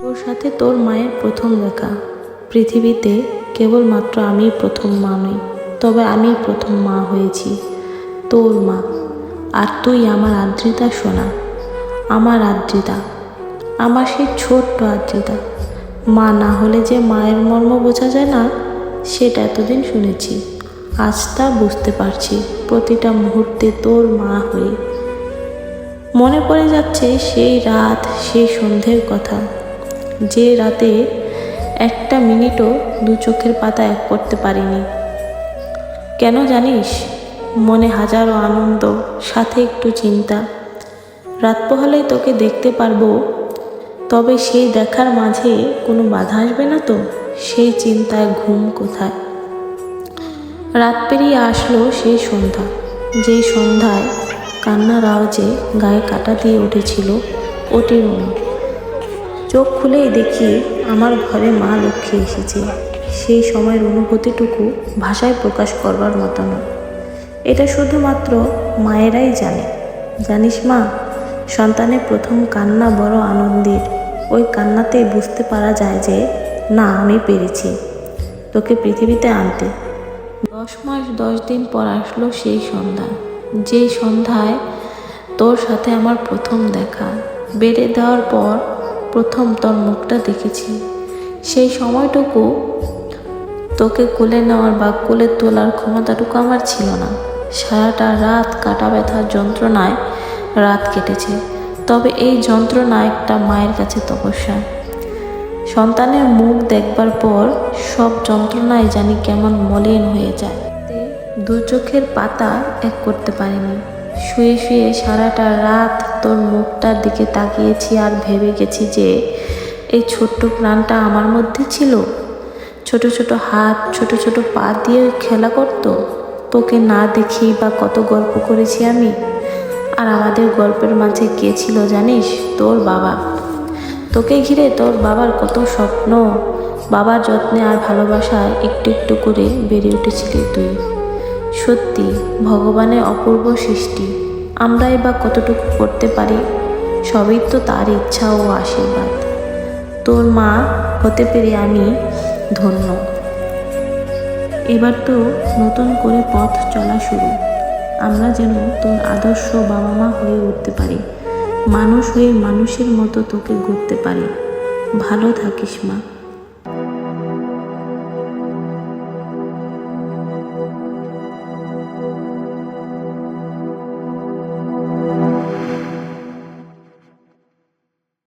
তোর সাথে তোর মায়ের প্রথম দেখা। পৃথিবীতে কেবলমাত্র আমি প্রথম মা নই, তবে আমি প্রথম মা হয়েছি। তোর মা। আর তুই আমার আদ্রিতা শোনা আমার আদ্রিতা। আমার সেই ছোট্ট আদ্রিতা। মা না হলে যে মায়ের মর্ম বোঝা যায় না, সেটা এতদিন শুনেছি। আজ তা বুঝতে পারছি। প্রতিটা মুহূর্তে তোর মা হয়ে। মনে পড়ে যাচ্ছে সেই রাত, সেই সন্ধ্যের কথা। যে রাতে একটা মিনিটও দু চোখের পাতা এক করতে পারিনি। কেন জানিস? মনে হাজারো আনন্দ, সাথে একটু চিন্তা। রাত পোহালেই তোকে দেখতে পারব, তবে সেই দেখার মাঝে কোনো বাধা আসবে না তো? সেই চিন্তায় ঘুম কোথায়? রাত পেরিয়ে আসলো সেই সন্ধ্যা। যেই সন্ধ্যায় কান্নার আওয়াজে গায়ে কাটা দিয়ে উঠেছিল ওটির মনে। চোখ খুলেই দেখি আমার ঘরে মা লক্ষ্মী এসেছে। সেই সময়ের অনুভূতিটুকু ভাষায় প্রকাশ করবার মতো নয় এটা শুধুমাত্র মায়েরাই জানে। জানিস মা সন্তানের প্রথম কান্না বড় আনন্দের। ওই কান্নাতেই বুঝতে পারা যায় যে, না, আমি পেরেছি। তোকে পৃথিবীতে আনতে। দশ মাস দশ দিন পর আসলো সেই সন্ধ্যা। যেই সন্ধ্যায় তোর সাথে আমার প্রথম দেখা। বেড়ে দেওয়ার পর প্রথম তোর মুখটা দেখেছি। সেই সময়টুকু তোকে কোলে নেওয়ার বা কোলে তোলার ক্ষমতাটুকু আমার ছিল না। সারাটা রাত কাটা ব্যথার যন্ত্রণায় রাত কেটেছে। তবে এই যন্ত্রণা একটা মায়ের কাছে তপস্যা। সন্তানের মুখ দেখবার পর সব যন্ত্রণায় জানি কেমন মলিন হয়ে যায়। দু চোখের পাতা এক করতে পারিনি। শুয়ে শুয়ে সারাটা রাত তোর মুখটার দিকে তাকিয়েছি আর ভেবে গেছি যে এই ছোট্ট প্রাণটা আমার মধ্যে ছিল। ছোট ছোট হাত, ছোট ছোট পা দিয়ে খেলা করতো। তোকে না দেখি বা কত গল্প করেছি আমি। আর আমাদের গল্পের মাঝে কে ছিল জানিস? তোর বাবা। তোকে ঘিরে তোর বাবার কত স্বপ্ন। বাবার যত্নে আর ভালোবাসায় একটু একটু করে বেড়ে উঠেছিলি তুই। সত্যি, ভগবানের অপূর্ব সৃষ্টি। আমরাই বা কতটুকু করতে পারি, সবই তো তার ইচ্ছা ও আশীর্বাদ। তোর মা হতে পেরে আমি ধন্য। এবার তো নতুন করে পথ চলা শুরু। আমরা যেন তোর আদর্শ বাবা মা হয়ে উঠতে পারি, মানুষ হয়ে মানুষের মতো তোকে গড়তে পারি। ভালো থাকিস মা।